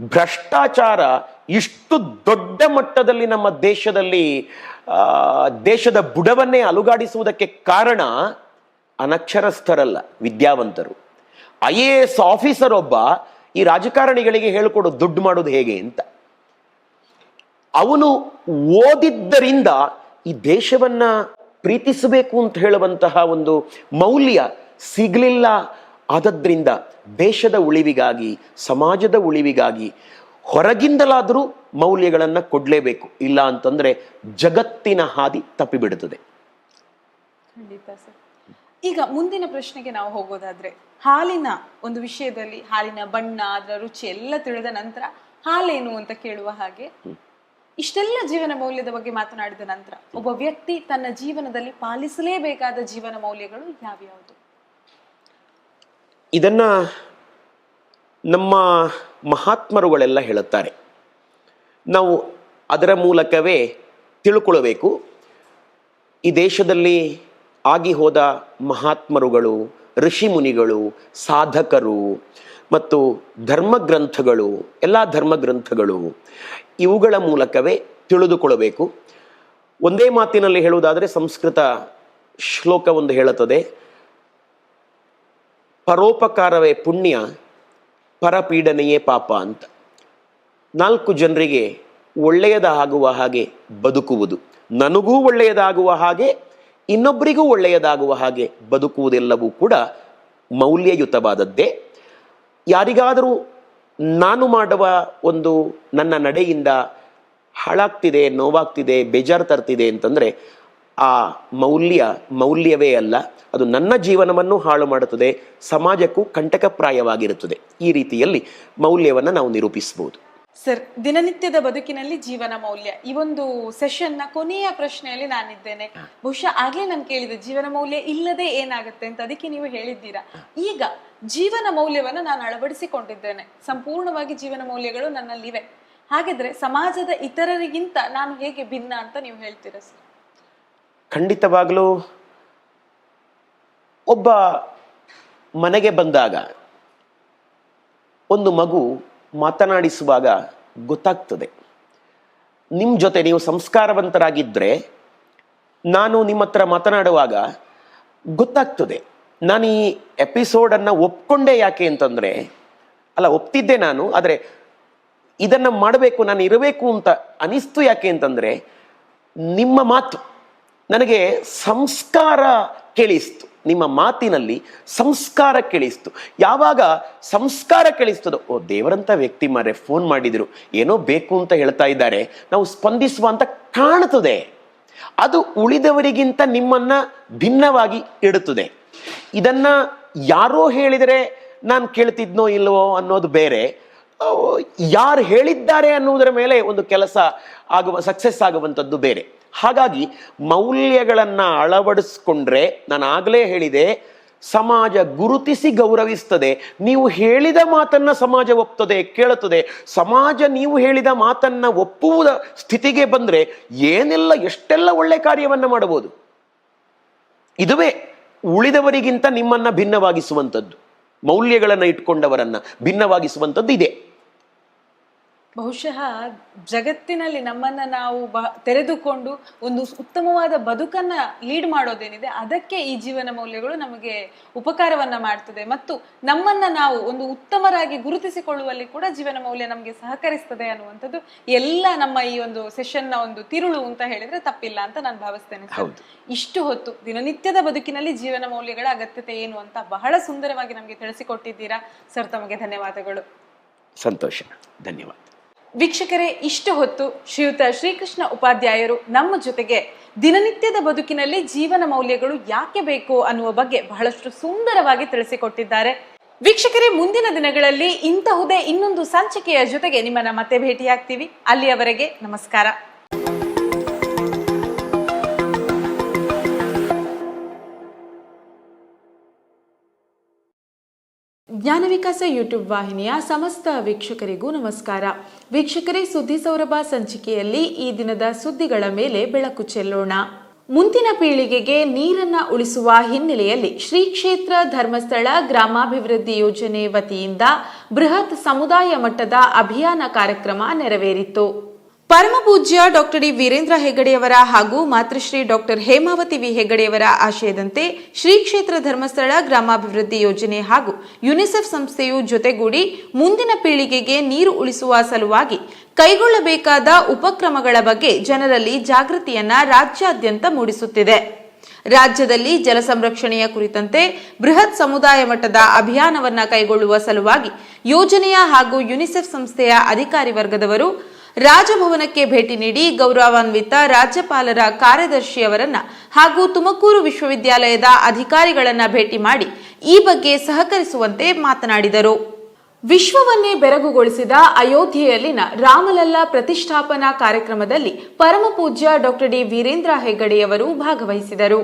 ಭ್ರಷ್ಟಾಚಾರ ಇಷ್ಟು ದೊಡ್ಡ ಮಟ್ಟದಲ್ಲಿ ನಮ್ಮ ದೇಶದಲ್ಲಿ ದೇಶದ ಬುಡವನ್ನೇ ಅಲುಗಾಡಿಸುವುದಕ್ಕೆ ಕಾರಣ ಅನಕ್ಷರಸ್ಥರಲ್ಲ, ವಿದ್ಯಾವಂತರು. ಐ ಎ ಎಸ್ ಆಫೀಸರ್ ಒಬ್ಬ ಈ ರಾಜಕಾರಣಿಗಳಿಗೆ ಹೇಳಿಕೊಡು ದುಡ್ಡು ಮಾಡೋದು ಹೇಗೆ ಅಂತ. ಅವನು ಓದಿದ್ದರಿಂದ ಈ ದೇಶವನ್ನ ಪ್ರೀತಿಸಬೇಕು ಅಂತ ಹೇಳುವಂತಹ ಒಂದು ಮೌಲ್ಯ ಸಿಗಲಿಲ್ಲ ಆದದ್ರಿಂದ ದೇಶದ ಉಳಿವಿಗಾಗಿ ಸಮಾಜದ ಉಳಿವಿಗಾಗಿ ಹೊರಗಿಂದಲಾದರೂ ಮೌಲ್ಯಗಳನ್ನು ಕೊಡಲೇಬೇಕು. ಇಲ್ಲ ಅಂತಂದರೆ ಜಗತ್ತಿನ ಹಾದಿ ತಪ್ಪಿಬಿಡುತ್ತದೆ.
ಖಂಡಿತ ಸರ್. ಈಗ ಮುಂದಿನ ಪ್ರಶ್ನೆಗೆ ನಾವು ಹೋಗೋದಾದ್ರೆ ಹಾಲಿನ ಒಂದು ವಿಷಯದಲ್ಲಿ ಹಾಲಿನ ಬಣ್ಣ ಅದರ ರುಚಿ ಎಲ್ಲ ತಿಳಿದ ನಂತರ ಹಾಲೇನು ಅಂತ ಕೇಳುವ ಹಾಗೆ? ಇಷ್ಟೆಲ್ಲ ಜೀವನ ಮೌಲ್ಯದ ಬಗ್ಗೆ ಮಾತನಾಡಿದ ನಂತರ ಒಬ್ಬ ವ್ಯಕ್ತಿ ತನ್ನ ಜೀವನದಲ್ಲಿ ಪಾಲಿಸಲೇಬೇಕಾದ ಜೀವನ ಮೌಲ್ಯಗಳು ಯಾವ್ಯಾವುದು?
ಇದನ್ನ ನಮ್ಮ ಮಹಾತ್ಮರುಗಳೆಲ್ಲ ಹೇಳುತ್ತಾರೆ. ನಾವು ಅದರ ಮೂಲಕವೇ ತಿಳ್ಕೊಳ್ಬೇಕು ಈ ದೇಶದಲ್ಲಿ ಆಗಿ ಹೋದ ಮಹಾತ್ಮರುಗಳು, ಋಷಿ ಮುನಿಗಳು, ಸಾಧಕರು ಮತ್ತು ಧರ್ಮಗ್ರಂಥಗಳು, ಎಲ್ಲ ಧರ್ಮಗ್ರಂಥಗಳು ಇವುಗಳ ಮೂಲಕವೇ ತಿಳಿದುಕೊಳ್ಳಬೇಕು. ಒಂದೇ ಮಾತಿನಲ್ಲಿ ಹೇಳುವುದಾದರೆ ಸಂಸ್ಕೃತ ಶ್ಲೋಕ ಒಂದು ಹೇಳುತ್ತದೆ, ಪರೋಪಕಾರವೇ ಪುಣ್ಯ, ಪರಪೀಡನೆಯೇ ಪಾಪ ಅಂತ. ನಾಲ್ಕು ಜನರಿಗೆ ಒಳ್ಳೆಯದಾಗುವ ಹಾಗೆ ಬದುಕುವುದು, ನನಗೂ ಒಳ್ಳೆಯದಾಗುವ ಹಾಗೆ, ಇನ್ನೊಬ್ಬರಿಗೂ ಒಳ್ಳೆಯದಾಗುವ ಹಾಗೆ ಬದುಕುವುದೆಲ್ಲವೂ ಕೂಡ ಮೌಲ್ಯಯುತವಾದದ್ದೇ. ಯಾರಿಗಾದರೂ ನಾನು ಮಾಡುವ ಒಂದು ನನ್ನ ನಡೆಯಿಂದ ಹಾಳಾಗ್ತಿದೆ, ನೋವಾಗ್ತಿದೆ, ಬೇಜಾರು ತರ್ತಿದೆ ಅಂತಂದರೆ ಆ ಮೌಲ್ಯ, ಮೌಲ್ಯವೇ ಅಲ್ಲ. ಅದು ನನ್ನ ಜೀವನವನ್ನು ಹಾಳು ಮಾಡುತ್ತದೆ, ಸಮಾಜಕ್ಕೂ ಕಂಟಕಪ್ರಾಯವಾಗಿರುತ್ತದೆ. ಈ ರೀತಿಯಲ್ಲಿ ಮೌಲ್ಯವನ್ನು ನಾವು ನಿರೂಪಿಸಬಹುದು.
ಸರ್ ದಿನನಿತ್ಯದ ಬದುಕಿನಲ್ಲಿ ಜೀವನ ಮೌಲ್ಯ. ಈ ಒಂದು ಸೆಷನ್ನ ಕೊನೆಯ ಪ್ರಶ್ನೆಯಲ್ಲಿ ನಾನಿದ್ದೇನೆ. ಬಹುಶಃ ಆಗ್ಲೇ ನಾನು ಕೇಳಿದೆ ಜೀವನ ಮೌಲ್ಯ ಇಲ್ಲದೆ ಏನಾಗುತ್ತೆ ಅಂತ ಅದಕ್ಕೆ ನೀವು ಹೇಳಿದ್ದೀರಾ? ಈಗ ಜೀವನ ಮೌಲ್ಯವನ್ನು ನಾನು ಅಳವಡಿಸಿಕೊಂಡಿದ್ದೇನೆ. ಸಂಪೂರ್ಣವಾಗಿ ಜೀವನ ಮೌಲ್ಯಗಳು ನನ್ನಲ್ಲಿವೆ. ಹಾಗಿದ್ರೆ ಸಮಾಜದ ಇತರರಿಗಿಂತ ನಾನು ಹೇಗೆ ಭಿನ್ನ ಅಂತ ನೀವು ಹೇಳ್ತೀರಾ ಸರ್?
ಖಂಡಿತವಾಗಲೂ ಒಬ್ಬ ಮನೆಗೆ ಬಂದಾಗ ಒಂದು ಮಗು ಮಾತನಾಡಿಸುವಾಗ ಗೊತ್ತಾಗ್ತದೆ. ನಿಮ್ಮ ಜೊತೆ ನೀವು ಸಂಸ್ಕಾರವಂತರಾಗಿದ್ದರೆ ನಾನು ನಿಮ್ಮ ಹತ್ರ ಮಾತನಾಡುವಾಗ ಗೊತ್ತಾಗ್ತದೆ. ನಾನು ಈ ಎಪಿಸೋಡನ್ನು ಒಪ್ಕೊಂಡೆ ಯಾಕೆ ಅಂತಂದರೆ, ಅಲ್ಲ, ಒಪ್ತಿದ್ದೆ ನಾನು, ಆದರೆ ಇದನ್ನು ಮಾಡಬೇಕು, ನಾನು ಇರಬೇಕು ಅಂತ ಅನಿಸ್ತು ಯಾಕೆ ಅಂತಂದರೆ, ನಿಮ್ಮ ಮಾತು. ನನಗೆ ಸಂಸ್ಕಾರ ಕೇಳಿಸ್ತು. ನಿಮ್ಮ ಮಾತಿನಲ್ಲಿ ಸಂಸ್ಕಾರ ಕೇಳಿಸ್ತು. ಯಾವಾಗ ಸಂಸ್ಕಾರ ಕೇಳಿಸ್ತದೋ, ಓ ದೇವರಂತ ವ್ಯಕ್ತಿ ಮಾರೆ ಫೋನ್ ಮಾಡಿದ್ರು, ಏನೋ ಬೇಕು ಅಂತ ಹೇಳ್ತಾ ಇದ್ದಾರೆ, ನಾವು ಸ್ಪಂದಿಸುವ ಅಂತ ಕಾಣುತ್ತದೆ. ಅದು ಉಳಿದವರಿಗಿಂತ ನಿಮ್ಮನ್ನ ಭಿನ್ನವಾಗಿ ಇಡುತ್ತದೆ. ಇದನ್ನ ಯಾರೋ ಹೇಳಿದರೆ ನಾನು ಕೇಳ್ತಿದ್ನೋ ಇಲ್ಲವೋ ಅನ್ನೋದು ಬೇರೆ. ಯಾರು ಹೇಳಿದ್ದಾರೆ ಅನ್ನುವುದರ ಮೇಲೆ ಒಂದು ಕೆಲಸ ಆಗುವ ಸಕ್ಸಸ್ ಆಗುವಂಥದ್ದು ಬೇರೆ. ಹಾಗಾಗಿ ಮೌಲ್ಯಗಳನ್ನು ಅಳವಡಿಸ್ಕೊಂಡ್ರೆ ನಾನು ಆಗಲೇ ಹೇಳಿದೆ, ಸಮಾಜ ಗುರುತಿಸಿ ಗೌರವಿಸ್ತದೆ. ನೀವು ಹೇಳಿದ ಮಾತನ್ನ ಸಮಾಜ ಒಪ್ತದೆ, ಕೇಳುತ್ತದೆ. ಸಮಾಜ ನೀವು ಹೇಳಿದ ಮಾತನ್ನ ಒಪ್ಪುವುದ ಸ್ಥಿತಿಗೆ ಬಂದ್ರೆ ಏನೆಲ್ಲ, ಎಷ್ಟೆಲ್ಲ ಒಳ್ಳೆ ಕಾರ್ಯವನ್ನು ಮಾಡಬಹುದು. ಇದುವೇ ಉಳಿದವರಿಗಿಂತ ನಿಮ್ಮನ್ನ ಭಿನ್ನವಾಗಿಸುವಂಥದ್ದು ಮೌಲ್ಯಗಳನ್ನು ಇಟ್ಕೊಂಡವರನ್ನ ಭಿನ್ನವಾಗಿಸುವಂಥದ್ದು ಇದೆ.
ಬಹುಶಃ ಜಗತ್ತಿನಲ್ಲಿ ನಮ್ಮನ್ನ ನಾವು ಬ ತೆರೆದುಕೊಂಡು ಒಂದು ಉತ್ತಮವಾದ ಬದುಕನ್ನ ಲೀಡ್ ಮಾಡೋದೇನಿದೆ ಅದಕ್ಕೆ ಈ ಜೀವನ ಮೌಲ್ಯಗಳು ನಮಗೆ ಉಪಕಾರವನ್ನ ಮಾಡ್ತದೆ. ಮತ್ತು ನಮ್ಮನ್ನ ನಾವು ಒಂದು ಉತ್ತಮರಾಗಿ ಗುರುತಿಸಿಕೊಳ್ಳುವಲ್ಲಿ ಕೂಡ ಜೀವನ ಮೌಲ್ಯ ನಮಗೆ ಸಹಕರಿಸ್ತದೆ ಅನ್ನುವಂಥದ್ದು ಎಲ್ಲ ನಮ್ಮ ಈ ಒಂದು ಸೆಷನ್ನ ಒಂದು ತಿರುಳು ಅಂತ ಹೇಳಿದ್ರೆ ತಪ್ಪಿಲ್ಲ ಅಂತ ನಾನು ಭಾವಿಸ್ತೇನೆ. ಇಷ್ಟು ಹೊತ್ತು ದಿನನಿತ್ಯದ ಬದುಕಿನಲ್ಲಿ ಜೀವನ ಮೌಲ್ಯಗಳ ಅಗತ್ಯತೆ ಏನು ಅಂತ ಬಹಳ ಸುಂದರವಾಗಿ ನಮಗೆ ತಿಳಿಸಿಕೊಟ್ಟಿದ್ದೀರಾ. ಸರ್ ತಮಗೆ ಧನ್ಯವಾದಗಳು.
ಸಂತೋಷ. ಧನ್ಯವಾದ.
ವೀಕ್ಷಕರೇ, ಇಷ್ಟು ಹೊತ್ತು ಶ್ರೀಯುತ ಶ್ರೀಕೃಷ್ಣ ಉಪಾಧ್ಯಾಯರು ನಮ್ಮ ಜೊತೆಗೆ ದಿನನಿತ್ಯದ ಬದುಕಿನಲ್ಲಿ ಜೀವನ ಮೌಲ್ಯಗಳು ಯಾಕೆ ಬೇಕು ಅನ್ನುವ ಬಗ್ಗೆ ಬಹಳಷ್ಟು ಸುಂದರವಾಗಿ ತಿಳಿಸಿಕೊಟ್ಟಿದ್ದಾರೆ. ವೀಕ್ಷಕರೇ, ಮುಂದಿನ ದಿನಗಳಲ್ಲಿ ಇಂತಹುದೇ ಇನ್ನೊಂದು ಸಂಚಿಕೆಯ ಜೊತೆಗೆ ನಿಮ್ಮನ್ನ ಮತ್ತೆ ಭೇಟಿಯಾಗ್ತೀವಿ. ಅಲ್ಲಿಯವರೆಗೆ ನಮಸ್ಕಾರ. ಜ್ಞಾನ ವಿಕಾಸ ಯೂಟ್ಯೂಬ್ ವಾಹಿನಿಯ ಸಮಸ್ತ ವೀಕ್ಷಕರಿಗೂ ನಮಸ್ಕಾರ. ವೀಕ್ಷಕರೇ, ಸುದ್ದಿ ಸೌರಭ ಸಂಚಿಕೆಯಲ್ಲಿ ಈ ದಿನದ ಸುದ್ದಿಗಳ ಮೇಲೆ ಬೆಳಕು ಚೆಲ್ಲೋಣ. ಮುಂದಿನ ಪೀಳಿಗೆಗೆ ನೀರನ್ನ ಉಳಿಸುವ ಹಿನ್ನೆಲೆಯಲ್ಲಿ ಶ್ರೀ ಕ್ಷೇತ್ರ ಧರ್ಮಸ್ಥಳ ಗ್ರಾಮಾಭಿವೃದ್ಧಿ ಯೋಜನೆ ವತಿಯಿಂದ ಬೃಹತ್ ಸಮುದಾಯ ಮಟ್ಟದ ಅಭಿಯಾನ ಕಾರ್ಯಕ್ರಮ ನೆರವೇರಿತು. ಪರಮಪೂಜ್ಯ ಡಾಕ್ಟರ್ ಡಿ ವೀರೇಂದ್ರ ಹೆಗಡೆಯವರ ಹಾಗೂ ಮಾತೃಶ್ರೀ ಡಾಕ್ಟರ್ ಹೇಮಾವತಿ ವಿ ಹೆಗಡೆಯವರ ಆಶಯದಂತೆ ಶ್ರೀ ಕ್ಷೇತ್ರ ಧರ್ಮಸ್ಥಳ ಗ್ರಾಮಾಭಿವೃದ್ಧಿ ಯೋಜನೆ ಹಾಗೂ ಯುನಿಸೆಫ್ ಸಂಸ್ಥೆಯು ಜೊತೆಗೂಡಿ ಮುಂದಿನ ಪೀಳಿಗೆಗೆ ನೀರು ಉಳಿಸುವ ಸಲುವಾಗಿ ಕೈಗೊಳ್ಳಬೇಕಾದ ಉಪಕ್ರಮಗಳ ಬಗ್ಗೆ ಜನರಲ್ಲಿ ಜಾಗೃತಿಯನ್ನ ರಾಜ್ಯಾದ್ಯಂತ ಮೂಡಿಸುತ್ತಿದೆ. ರಾಜ್ಯದಲ್ಲಿ ಜಲ ಸಂರಕ್ಷಣೆಯ ಕುರಿತಂತೆ ಬೃಹತ್ ಸಮುದಾಯ ಮಟ್ಟದ ಅಭಿಯಾನವನ್ನ ಕೈಗೊಳ್ಳುವ ಸಲುವಾಗಿ ಯೋಜನೆಯ ಹಾಗೂ ಯುನಿಸೆಫ್ ಸಂಸ್ಥೆಯ ಅಧಿಕಾರಿ ವರ್ಗದವರು ರಾಜಭವನಕ್ಕೆ ಭೇಟಿ ನೀಡಿ ಗೌರವಾನ್ವಿತ ರಾಜ್ಯಪಾಲರ ಕಾರ್ಯದರ್ಶಿಯವರನ್ನ ಹಾಗೂ ತುಮಕೂರು ವಿಶ್ವವಿದ್ಯಾಲಯದ ಅಧಿಕಾರಿಗಳನ್ನ ಭೇಟಿ ಮಾಡಿ ಈ ಬಗ್ಗೆ ಸಹಕರಿಸುವಂತೆ ಮಾತನಾಡಿದರು. ವಿಶ್ವವನ್ನೇ ಬೆರಗುಗೊಳಿಸಿದ ಅಯೋಧ್ಯೆಯಲ್ಲಿನ ರಾಮಲಲ್ಲಾ ಪ್ರತಿಷ್ಠಾಪನಾ ಕಾರ್ಯಕ್ರಮದಲ್ಲಿ ಪರಮಪೂಜ್ಯ ಡಾಕ್ಟರ್ ಡಿ ವೀರೇಂದ್ರ ಹೆಗ್ಗಡೆಯವರು ಭಾಗವಹಿಸಿದರು.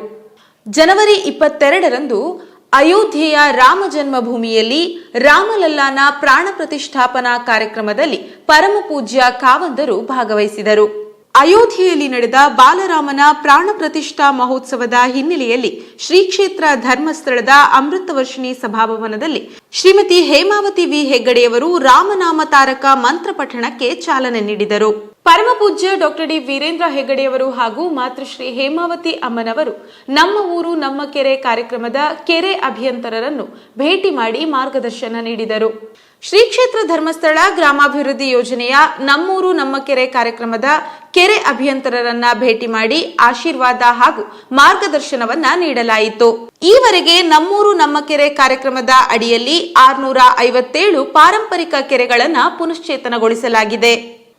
ಜನವರಿ ಇಪ್ಪತ್ತೆರಡರಂದು ಅಯೋಧ್ಯೆಯ ರಾಮ ಜನ್ಮಭೂಮಿಯಲ್ಲಿ ರಾಮಲಲ್ಲಾನ ಪ್ರಾಣ ಪ್ರತಿಷ್ಠಾಪನಾ ಕಾರ್ಯಕ್ರಮದಲ್ಲಿ ಪರಮಪೂಜ್ಯ ಕಾವಂದರು ಭಾಗವಹಿಸಿದರು. ಅಯೋಧ್ಯೆಯಲ್ಲಿ ನಡೆದ ಬಾಲರಾಮನ ಪ್ರಾಣ ಪ್ರತಿಷ್ಠಾ ಮಹೋತ್ಸವದ ಹಿನ್ನೆಲೆಯಲ್ಲಿ ಶ್ರೀ ಕ್ಷೇತ್ರ ಧರ್ಮಸ್ಥಳದ ಅಮೃತವರ್ಷಿಣಿ ಸಭಾಭವನದಲ್ಲಿ ಶ್ರೀಮತಿ ಹೇಮಾವತಿ ವಿ ಹೆಗ್ಗಡೆಯವರು ರಾಮನಾಮ ತಾರಕ ಮಂತ್ರ ಪಠಣಕ್ಕೆ ಚಾಲನೆ ನೀಡಿದರು. ಪರಮಪೂಜ್ಯ ಡಾಕ್ಟರ್ ಡಿ ವೀರೇಂದ್ರ ಹೆಗಡೆಯವರು ಹಾಗೂ ಮಾತೃಶ್ರೀ ಹೇಮಾವತಿ ಅಮ್ಮನವರು ನಮ್ಮ ಊರು, ನಮ್ಮ ಕೆರೆ ಕಾರ್ಯಕ್ರಮದ ಕೆರೆ ಅಭಿಯಂತರರನ್ನು ಭೇಟಿ ಮಾಡಿ ಮಾರ್ಗದರ್ಶನ ನೀಡಿದರು. ಶ್ರೀ ಕ್ಷೇತ್ರ ಧರ್ಮಸ್ಥಳ ಗ್ರಾಮಾಭಿವೃದ್ಧಿ ಯೋಜನೆಯ ನಮ್ಮೂರು, ನಮ್ಮ ಕೆರೆ ಕಾರ್ಯಕ್ರಮದ ಕೆರೆ ಅಭಿಯಂತರರನ್ನ ಭೇಟಿ ಮಾಡಿ ಆಶೀರ್ವಾದ ಹಾಗೂ ಮಾರ್ಗದರ್ಶನವನ್ನ ನೀಡಲಾಯಿತು. ಈವರೆಗೆ ನಮ್ಮೂರು, ನಮ್ಮ ಕೆರೆ ಕಾರ್ಯಕ್ರಮದ ಅಡಿಯಲ್ಲಿ ಆರ್ನೂರ ಐವತ್ತೇಳು ಪಾರಂಪರಿಕ ಕೆರೆಗಳನ್ನ ಪುನಶ್ಚೇತನಗೊಳಿಸಲಾಗಿದೆ.